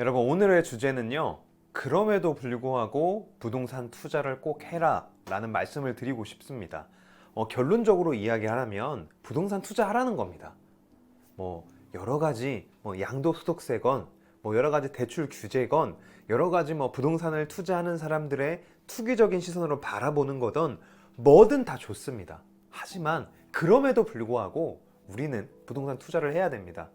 여러분 오늘의 주제는요. 그럼에도 불구하고 부동산 투자를 꼭 해라 라는 말씀을 드리고 싶습니다. 어, 결론적으로 이야기하라면 부동산 투자하라는 겁니다. 뭐 여러 가지 뭐 양도소득세건 뭐 여러 가지 대출 규제건 여러 가지 뭐 부동산을 투자하는 사람들의 투기적인 시선으로 바라보는 거든 뭐든 다 좋습니다. 하지만 그럼에도 불구하고 우리는 부동산 투자를 해야 됩니다.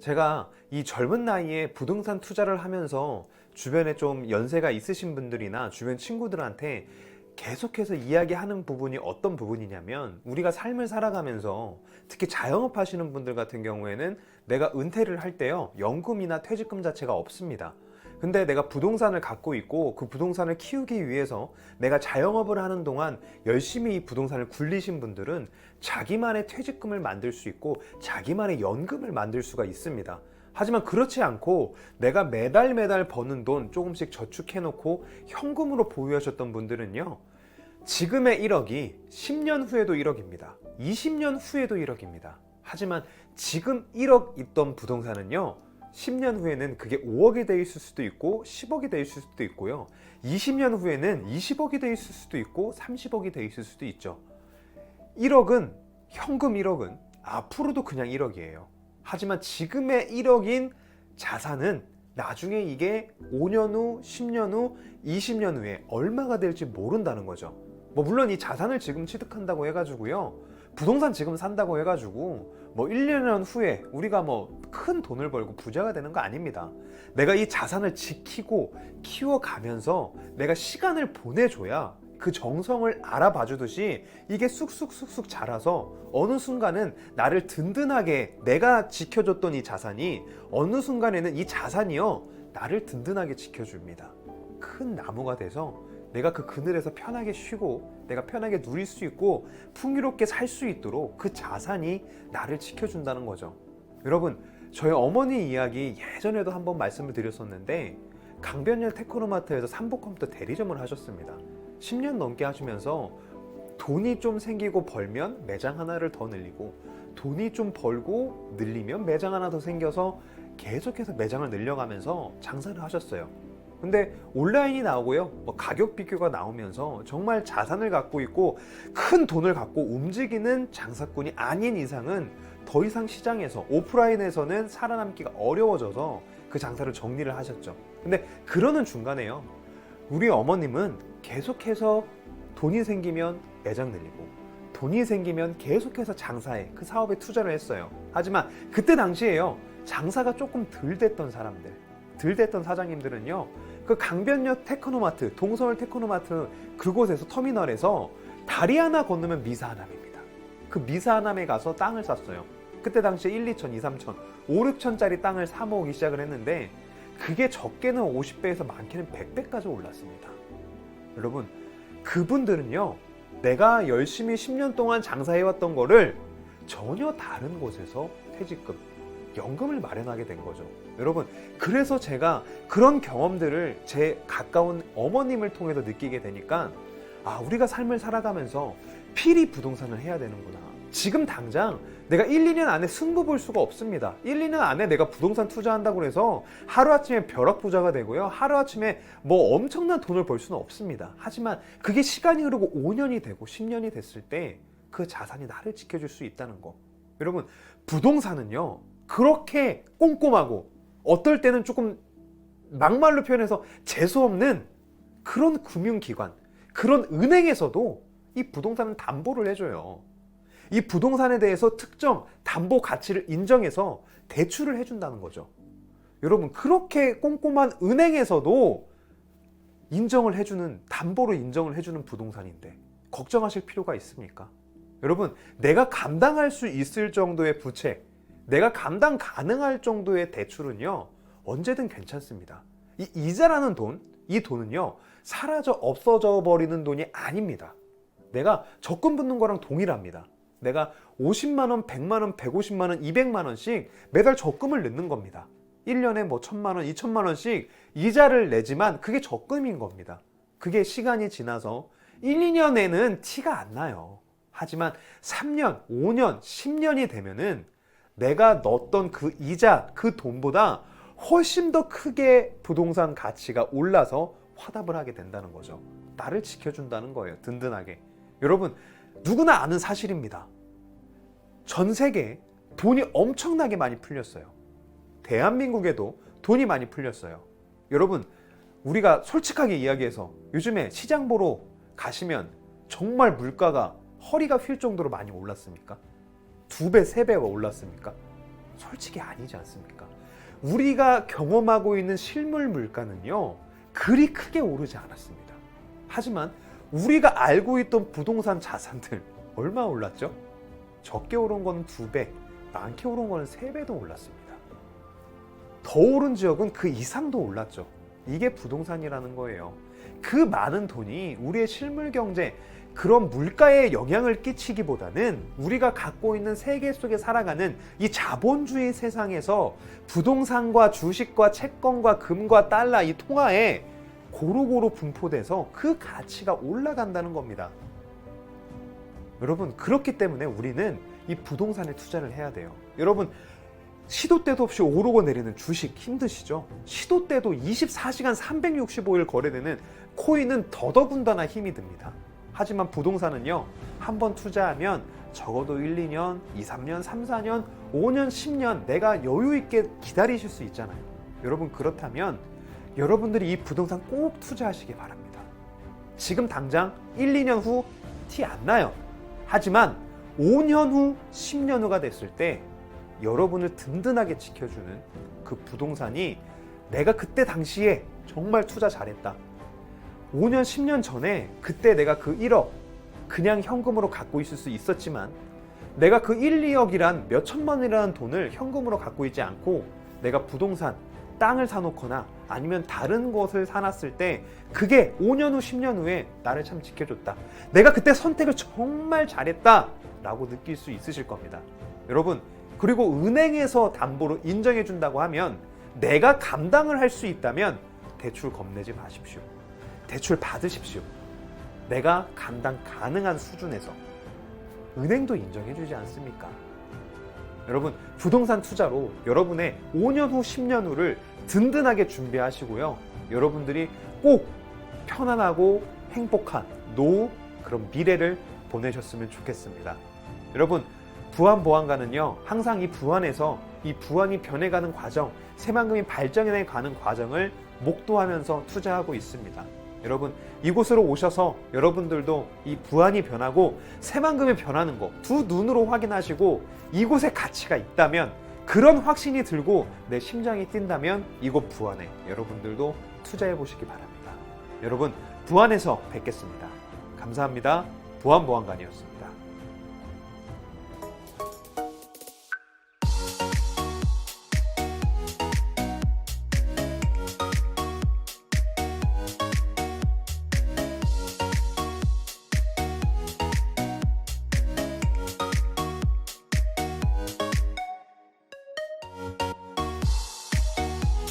제가 이 젊은 나이에 부동산 투자를 하면서 주변에 좀 연세가 있으신 분들이나 주변 친구들한테 계속해서 이야기하는 부분이 어떤 부분이냐면 우리가 삶을 살아가면서 특히 자영업 하시는 분들 같은 경우에는 내가 은퇴를 할 때요 연금이나 퇴직금 자체가 없습니다. 근데 내가 부동산을 갖고 있고 그 부동산을 키우기 위해서 내가 자영업을 하는 동안 열심히 이 부동산을 굴리신 분들은 자기만의 퇴직금을 만들 수 있고 자기만의 연금을 만들 수가 있습니다. 하지만 그렇지 않고 내가 매달 매달 버는 돈 조금씩 저축해 놓고 현금으로 보유하셨던 분들은요. 지금의 1억이 10년 후에도 1억입니다. 20년 후에도 1억입니다. 하지만 지금 1억 있던 부동산은요. 10년 후에는 그게 5억이 돼 있을 수도 있고 10억이 돼 있을 수도 있고요. 20년 후에는 20억이 돼 있을 수도 있고 30억이 돼 있을 수도 있죠. 1억은 현금 1억은 앞으로도 그냥 1억이에요. 하지만 지금의 1억인 자산은 나중에 이게 5년 후, 10년 후, 20년 후에 얼마가 될지 모른다는 거죠. 뭐 물론 이 자산을 지금 취득한다고 해가지고요. 부동산 지금 산다고 해가지고 뭐 1, 2년 후에 우리가 뭐 큰 돈을 벌고 부자가 되는 거 아닙니다. 내가 이 자산을 지키고 키워가면서 내가 시간을 보내줘야 그 정성을 알아봐 주듯이 이게 쑥쑥쑥쑥 자라서 어느 순간은 나를 든든하게 내가 지켜줬던 이 자산이 어느 순간에는 이 자산이요 나를 든든하게 지켜줍니다. 큰 나무가 돼서 내가 그 그늘에서 편하게 쉬고 내가 편하게 누릴 수 있고 풍요롭게 살 수 있도록 그 자산이 나를 지켜준다는 거죠. 여러분, 저희 어머니 이야기 예전에도 한번 말씀을 드렸었는데 강변역 테크노마트에서 삼복컴퓨터 대리점을 하셨습니다. 10년 넘게 하시면서 돈이 좀 생기고 벌면 매장 하나를 더 늘리고 돈이 좀 벌고 늘리면 매장 하나 더 생겨서 계속해서 매장을 늘려가면서 장사를 하셨어요. 근데 온라인이 나오고요. 뭐 가격 비교가 나오면서 정말 자산을 갖고 있고 큰 돈을 갖고 움직이는 장사꾼이 아닌 이상은 더 이상 시장에서 오프라인에서는 살아남기가 어려워져서 그 장사를 정리를 하셨죠. 근데 그러는 중간에요. 우리 어머님은 계속해서 돈이 생기면 매장 늘리고 돈이 생기면 계속해서 장사에 그 사업에 투자를 했어요. 하지만 그때 당시에요. 장사가 조금 덜 됐던 사람들, 덜 됐던 사장님들은요. 그 강변역 테크노마트, 동서울 테크노마트 그곳에서 터미널에서 다리 하나 건너면 미사하남입니다. 그 미사하남에 가서 땅을 샀어요. 그때 당시에 1, 2천, 2, 3천, 5, 6천짜리 땅을 사 모으기 시작을 했는데 그게 적게는 50배에서 많게는 100배까지 올랐습니다. 여러분, 그분들은요, 내가 열심히 10년 동안 장사해왔던 거를 전혀 다른 곳에서 퇴직금, 연금을 마련하게 된 거죠. 여러분, 그래서 제가 그런 경험들을 제 가까운 어머님을 통해서 느끼게 되니까, 아, 우리가 삶을 살아가면서 필히 부동산을 해야 되는구나. 지금 당장 내가 1, 2년 안에 승부 볼 수가 없습니다. 1, 2년 안에 내가 부동산 투자한다고 해서 하루아침에 벼락부자가 되고요. 하루아침에 뭐 엄청난 돈을 벌 수는 없습니다. 하지만 그게 시간이 흐르고 5년이 되고 10년이 됐을 때 그 자산이 나를 지켜줄 수 있다는 거. 여러분, 부동산은요, 그렇게 꼼꼼하고 어떨 때는 조금 막말로 표현해서 재수없는 그런 금융기관, 그런 은행에서도 이 부동산은 담보를 해줘요. 이 부동산에 대해서 특정 담보 가치를 인정해서 대출을 해준다는 거죠. 여러분, 그렇게 꼼꼼한 은행에서도 인정을 해주는, 담보로 인정을 해주는 부동산인데, 걱정하실 필요가 있습니까? 여러분, 내가 감당할 수 있을 정도의 부채, 내가 감당 가능할 정도의 대출은요, 언제든 괜찮습니다. 이 이자라는 돈, 이 돈은요, 사라져 없어져 버리는 돈이 아닙니다. 내가 적금 붙는 거랑 동일합니다. 내가 50만 원, 100만 원, 150만 원, 200만 원씩 매달 적금을 넣는 겁니다. 1년에 뭐 1000만 원, 2000만 원씩 이자를 내지만 그게 적금인 겁니다. 그게 시간이 지나서 1, 2년에는 티가 안 나요. 하지만 3년, 5년, 10년이 되면은 내가 넣었던 그 이자, 그 돈보다 훨씬 더 크게 부동산 가치가 올라서 화답을 하게 된다는 거죠. 나를 지켜준다는 거예요. 든든하게. 여러분, 누구나 아는 사실입니다. 전 세계에 돈이 엄청나게 많이 풀렸어요. 대한민국에도 돈이 많이 풀렸어요. 여러분, 우리가 솔직하게 이야기해서 요즘에 시장 보러 가시면 정말 물가가 허리가 휠 정도로 많이 올랐습니까? 두 배, 세 배가 올랐습니까? 솔직히 아니지 않습니까? 우리가 경험하고 있는 실물 물가는요, 그리 크게 오르지 않았습니다. 하지만 우리가 알고 있던 부동산 자산들 얼마 올랐죠? 적게 오른 거는 두 배, 많게 오른 거는 세 배도 올랐습니다. 더 오른 지역은 그 이상도 올랐죠. 이게 부동산이라는 거예요. 그 많은 돈이 우리의 실물 경제, 그런 물가에 영향을 끼치기보다는 우리가 갖고 있는 세계 속에 살아가는 이 자본주의 세상에서 부동산과 주식과 채권과 금과 달러 이 통화에 고루고루 분포돼서 그 가치가 올라간다는 겁니다. 여러분, 그렇기 때문에 우리는 이 부동산에 투자를 해야 돼요. 여러분, 시도 때도 없이 오르고 내리는 주식 힘드시죠? 시도 때도 24시간 365일 거래되는 코인은 더더군다나 힘이 듭니다. 하지만 부동산은요, 한 번 투자하면 적어도 1, 2년, 2, 3년, 3, 4년, 5년, 10년 내가 여유 있게 기다리실 수 있잖아요. 여러분, 그렇다면 여러분들이 이 부동산 꼭 투자하시기 바랍니다. 지금 당장 1, 2년 후 티 안 나요. 하지만 5년 후, 10년 후가 됐을 때 여러분을 든든하게 지켜주는 그 부동산이 내가 그때 당시에 정말 투자 잘했다. 5년, 10년 전에 그때 내가 그 1억 그냥 현금으로 갖고 있을 수 있었지만 내가 그 1, 2억이란 몇 천만이라는 돈을 현금으로 갖고 있지 않고 내가 부동산, 땅을 사놓거나 아니면 다른 것을 사놨을 때 그게 5년 후, 10년 후에 나를 참 지켜줬다. 내가 그때 선택을 정말 잘했다. 라고 느낄 수 있으실 겁니다. 여러분, 그리고 은행에서 담보로 인정해 준다고 하면 내가 감당을 할 수 있다면 대출 겁내지 마십시오. 대출 받으십시오. 내가 감당 가능한 수준에서 은행도 인정해 주지 않습니까? 여러분, 부동산 투자로 여러분의 5년 후, 10년 후를 든든하게 준비하시고요. 여러분들이 꼭 편안하고 행복한 노후 그런 미래를 보내셨으면 좋겠습니다. 여러분, 부안 보안가는요, 항상 이 부안에서 이 부안이 변해가는 과정, 새만금이 발전해 가는 과정을 목도하면서 투자하고 있습니다. 여러분, 이곳으로 오셔서 여러분들도 이 부안이 변하고 새만금이 변하는 거 두 눈으로 확인하시고 이곳에 가치가 있다면 그런 확신이 들고 내 심장이 뛴다면 이곳 부안에 여러분들도 투자해 보시기 바랍니다. 여러분, 부안에서 뵙겠습니다. 감사합니다. 부안보안관이었습니다.